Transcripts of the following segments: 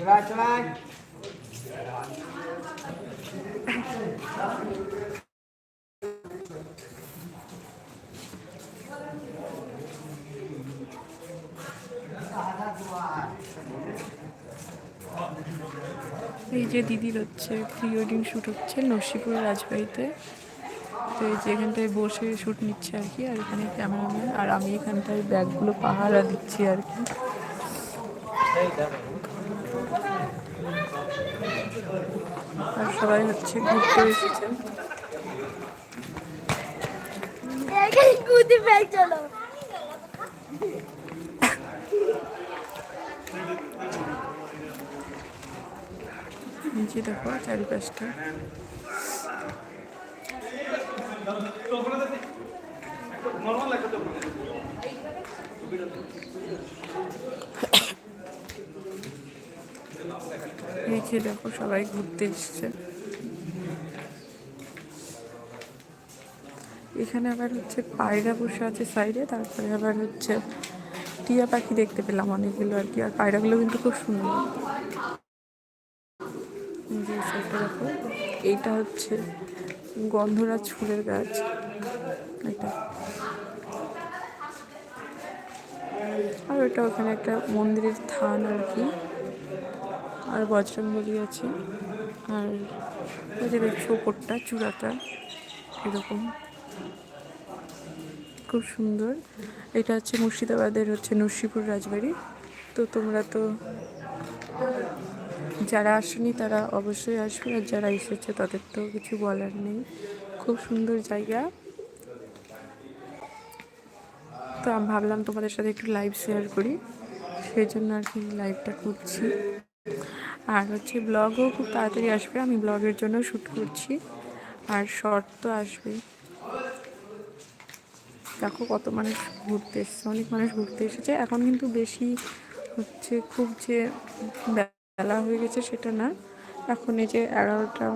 এই যে দিদির হচ্ছে প্রি ওয়েডিং শ্যুট হচ্ছে নরসিংপুর রাজবাড়িতে। তো এই যে এখানটায় বসে শ্যুট নিচ্ছে আর কি, আর এখানে ক্যামেরাম্যান আর আমি এখানটায় ব্যাগগুলো পাহারা দিচ্ছি আর কি। আর সবাই হচ্ছে ঘুরতে এসেছে। নিচে দেখো চারিপাশটা। নিচে দেখো সবাই ঘুরতে এসছে। এখানে আবার হচ্ছে পায়রা বসে আছে সাইডে, তারপরে আবার হচ্ছে টিয়া পাখি দেখতে পেলাম অনেকগুলো আর কি, আর পায়রাগুলো কিন্তু খুব সুন্দর। দেখো, এইটা হচ্ছে গন্ধরাজ ফুলের গাছ। এটা আর ওটা ওখানে একটা মন্দিরের থান আর কি। আর বজরংবলী আছে। আর দেখছ ওপরটা চূড়াটা এরকম। খুব সুন্দর। এটা হচ্ছে মুর্শিদাবাদের হচ্ছে নরসিংপুর রাজবাড়ি। তো তোমরা তো যারা আসেনি তারা অবশ্যই আসবে, আর যারা এসেছে তাদের তো কিছু বলার নেই। খুব সুন্দর জায়গা। তো আমি ভাবলাম তোমাদের সাথে একটু লাইভ শেয়ার করি। সেই জন্য আর কি লাইভটা করছি। আর হচ্ছে ব্লগও খুব তাড়াতাড়ি আসবে, আমি ব্লগের জন্য শ্যুট করছি। আর শর্ট তো আসবেই। দেখো কত মানুষ ঘুরতে এসেছে, অনেক মানুষ ঘুরতে এসেছে। এখন কিন্তু বেশি হচ্ছে খুব যে বেলা হয়ে গেছে সেটা না। এখন এই যে এগারোটা,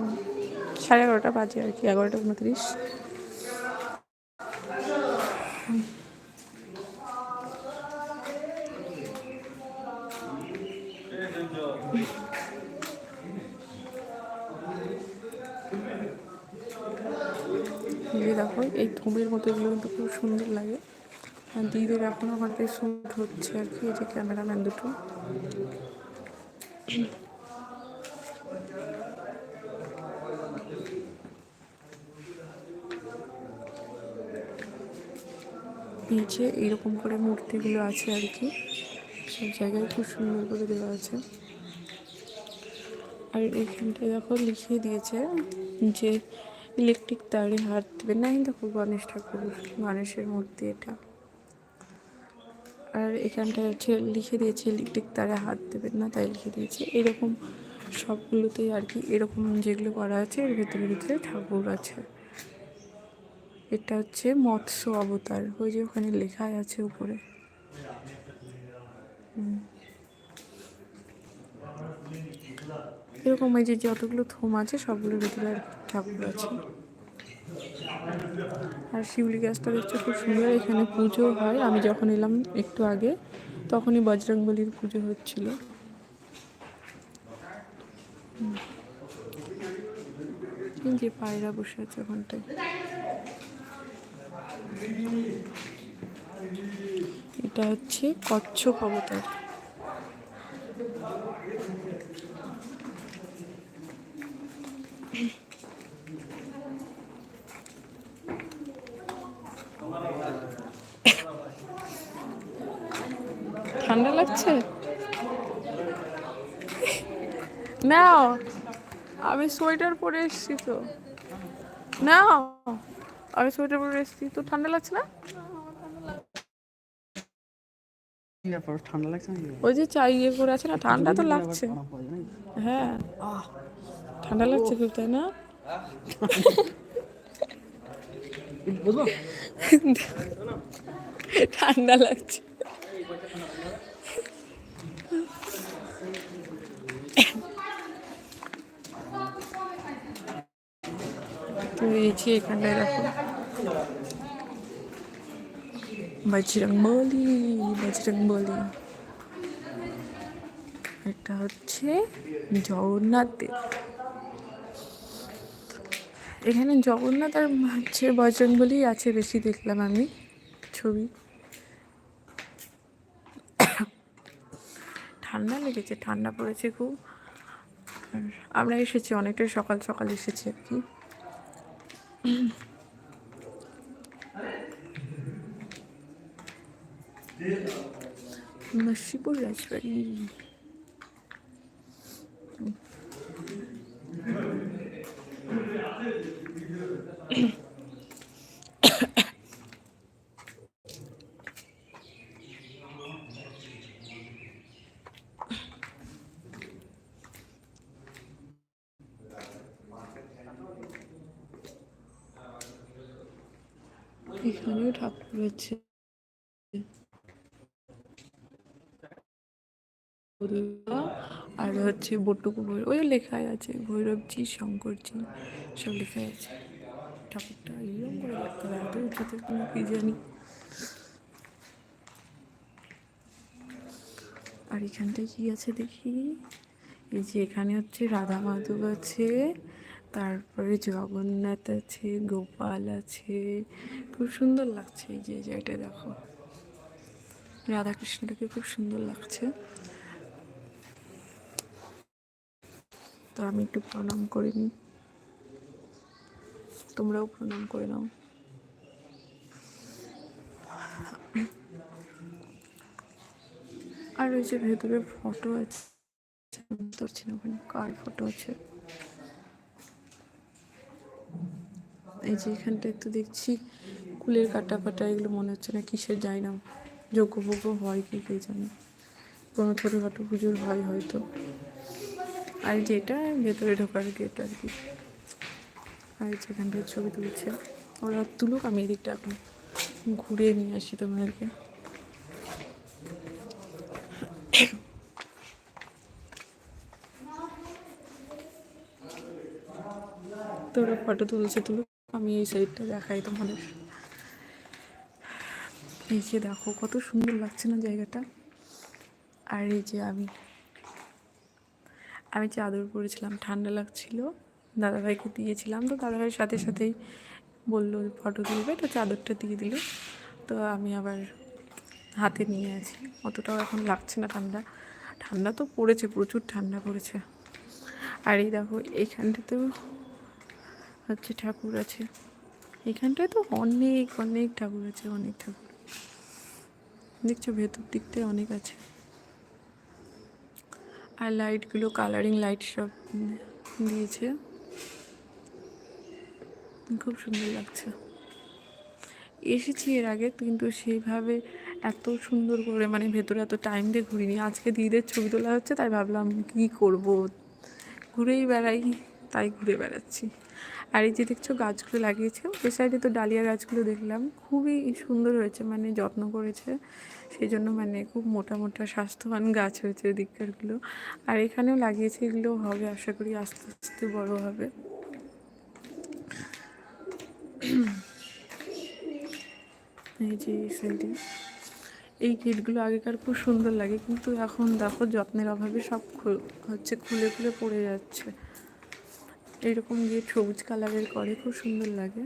সাড়ে এগারোটা বাজে আর কি, এগারোটা উনত্রিশ। দেখো, এই ধুমের মতো এগুলো কিন্তু খুব সুন্দর লাগে। আর দিদির এখন আমাকে শ্যুট হচ্ছে আর কি, এই যে ক্যামেরাম্যান দুটো। নিচে এরকম করে মূর্তিগুলো আছে আর কি। সব জায়গায় খুব সুন্দর করে দেওয়া আছে। আর এইখানটায় দেখো লিখিয়ে দিয়েছে যে ইলেকট্রিক তারে হাত দেবে। না দেখো গণেশ ঠাকুর, গণেশের মূর্তি এটা। আর এখানটায় হচ্ছে লিখে দিয়েছে ইলেকট্রিক তারে হাত দেবেন না, তাই লিখে দিয়েছে। এরকম সবগুলোতেই আর কি এরকম যেগুলো করা আছে, এর ভেতরে ভিতরে ঠাকুর আছে। এটা হচ্ছে মৎস্য অবতার, ওই যে ওখানে লেখাই আছে উপরে। এরকম এই যে যতগুলো থোম আছে, সবগুলোর ভিতরে আর কি ঠাকুর আছে। আর শিউলি গাছটা দেখছ খুব সুন্দর, এখানে পুজো হয়। আমি যখন এলাম একটু আগে, তখনই বজরংবলির পুজো হচ্ছিল। যে পায়রা বসে আছে ওখানটায়। এটা হচ্ছে কচ্ছপ অবতার। ঠান্ডা লাগছে? নাও। আমি সোয়েটার পরে এসেছি তো। নাও। আমি সোয়েটার পরে এসেছি। তো ঠান্ডা লাগছে না? কি ঠান্ডা লাগছে ওই যে চা ইয়ে করে আছে না ঠান্ডা তো লাগছে। হয়? হ্যাঁ ঠান্ডা লাগছে খুব তাই না? ঠান্ডা লাগছে। যে এখানটায় দেখো। বজরং বলি বজরং বলি এটা হচ্ছে জগন্নাথ দেব এখানে জগন্নাথ আর হচ্ছে বজরংবলী আছে বেশি দেখলাম আমি ছবি। ঠান্ডা লেগেছে, ঠান্ডা পড়েছে খুব। আমরা এসেছি অনেকটাই সকাল সকাল এসেছি আর কি। নসিপুর রাজবাড়ি এখানেও ঠাকুর আছে। আর হচ্ছে বটুকু ভৈরব ওই লেখাই আছে, ভৈরবজি, শঙ্করজি, সব লেখা আছে। ঠাকুরটা এরকম করে দেখতে হবে এত উঁচুতে কোনো কি জানি। আর এখানটায় কি আছে দেখি? এই যে এখানে হচ্ছে রাধা মাধব আছে তারপরে জগন্নাথ আছে, গোপাল আছে। খুব সুন্দর লাগছে এই যে জায়গাটা, দেখো। রাধাকৃষ্ণটাকে খুব সুন্দর লাগছে। তো আমি একটু প্রণাম করে নিই। তোমরাও প্রণাম করে নাও। আর ওই যে ভেতরে ফটো আছে, বুঝতে পারছি না ওখানে কার ফটো আছে। এই যে এখানটা একটু দেখছি, কুলের কাটা ফাটা এগুলো মনে হচ্ছে না কিসের যায় না যোগ্য ভোগ্য হয় কি কে জানে। কোনো ছোটোখাটো পুজোর হয় হয়তো। আর যেটা ভেতরে ঢোকার গেট আর কি। আর যেখানটায় ছবি তুলছে। ওরা তুলুক, আমি এদিকটা এখন ঘুরে নিয়ে আসি তোমাদেরকে। তো ওরা ফটো তুলছে, তুলুক। আমি এই সাইডটা দেখাই তোমাদের। এই যে দেখো, কত সুন্দর লাগছে না জায়গাটা। আর এই যে আমি আমি চাদর পরেছিলাম, ঠান্ডা লাগছিল। দাদাভাইকে দিয়েছিলাম, তো দাদাভাইয়ের সাথে সাথেই বলল, ফটো তুলবে? তো চাদরটা দিয়ে দিল। তো আমি আবার হাতে নিয়ে আছি। অতটাও এখন লাগছে না ঠান্ডা। ঠান্ডা তো পড়েছে, প্রচুর ঠান্ডা পড়েছে। আর এই দেখো, এইখানটাতেও হচ্ছে ঠাকুর আছে। এখানটায় তো অনেক অনেক ঠাকুর আছে, অনেক ঠাকুর। দেখছ ভেতর দিকটায় অনেক আছে। আর লাইটগুলো কালারিং লাইট সব দিয়েছে। খুব সুন্দর লাগছে। এসেছি এর আগে, কিন্তু সেইভাবে এত সুন্দর করে মানে ভেতরে এত টাইম দিয়ে ঘুরিনি। আজকে দিদিদের ছবি তোলা হচ্ছে, তাই ভাবলাম কী করব? ঘুরেই বেড়াই। তাই ঘুরে বেড়াচ্ছি। আর এই যে দেখছ গাছগুলো লাগিয়েছে, ওই সাইডে তো ডালিয়া গাছগুলো দেখলাম। খুবই সুন্দর হয়েছে মানে যত্ন করেছে। সেই জন্য মানে খুব মোটা মোটা স্বাস্থ্যবান গাছ হয়েছে ওদিককারগুলো আর এখানেও লাগিয়েছে, এগুলো হবে আশা করি আস্তে আস্তে বড় হবে। এই যে সাইডে এই গেটগুলো আগেকার খুব সুন্দর লাগে, কিন্তু এখন দেখো যত্নের অভাবে সব হচ্ছে খুলে খুলে পড়ে যাচ্ছে। এইরকম গেট সবুজ কালারের করে, খুব সুন্দর লাগে।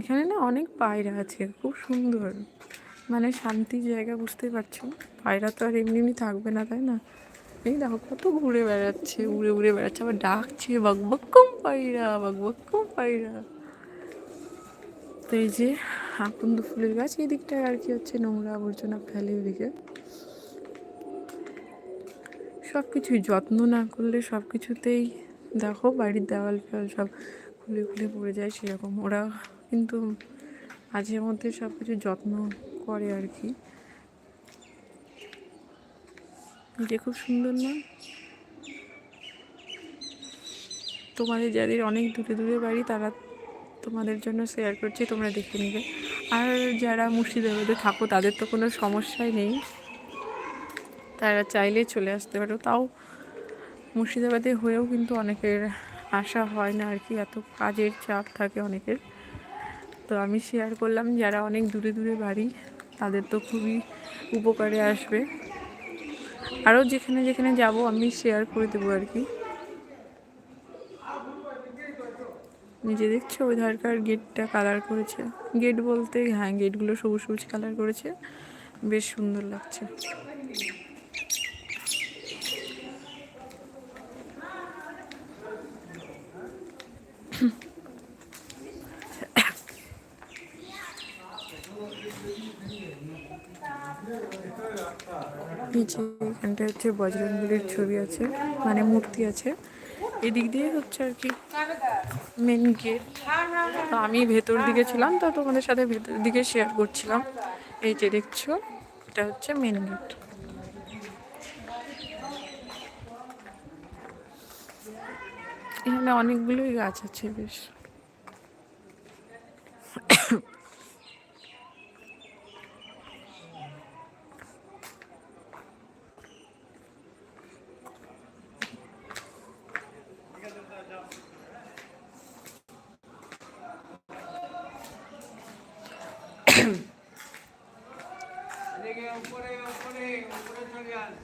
এখানে না অনেক পায়রা আছে, খুব সুন্দর। মানে শান্তির জায়গা বুঝতেই পারছ। পায়রা তো আর এমনি এমনি থাকবে না, তাই না? এই দেখো কত ঘুরে বেড়াচ্ছে, উড়ে উড়ে বেড়াচ্ছে, আবার ডাকছে, বক বক্কম পায়রা, বক বক্কম পায়রা। তো এই যে আকন্দ ফুলের গাছ, এই দিকটায় আর কি হচ্ছে, নোংরা আবর্জনা ফেলে ওদিকে সব কিছুই যত্ন না করলে সব কিছুতেই দেখো বাড়ির দেওয়াল ফেওয়াল সব খুলে খুলে পড়ে যায় সেরকম। ওরা কিন্তু মাঝে মধ্যে সব কিছু যত্ন করে আর কি। যে খুব সুন্দর না? তোমাদের যাদের অনেক দূরে দূরে বাড়ি, তারা তোমাদের জন্য শেয়ার করছি, তোমরা দেখে নিবে। আর যারা মুর্শিদাবাদে থাকো, তাদের তো কোনো সমস্যাই নেই। তারা চাইলে চলে আসতে পারো। তাও মুর্শিদাবাদে হয়েও কিন্তু অনেকের আসা হয় না আর কি, এত কাজের চাপ থাকে অনেকের। তো আমি শেয়ার করলাম, যারা অনেক দূরে দূরে বাড়ি, তাদের তো খুবই উপকারে আসবে। আরও যেখানে যেখানে যাব আমি শেয়ার করে দেবো আর কি। নিজে দেখছ ওই ধারকার গেটটা কালার করেছে। গেট বলতে হ্যাঁ গেটগুলো সবুজ সবুজ কালার করেছে। বেশ সুন্দর লাগছে। নিচে হচ্ছে বজরঙ্গলির ছবি আছে মানে মূর্তি আছে। এদিক দিয়ে হচ্ছে আর কি মেন গেট আমি ভেতর দিকে ছিলাম, তো তোমাদের সাথে ভেতর দিকে শেয়ার করছিলাম। এই যে দেখছ, এটা হচ্ছে মেন গেট এখানে অনেকগুলোই গাছ আছে বেশ। উপরে উপরে উপরে চলে আস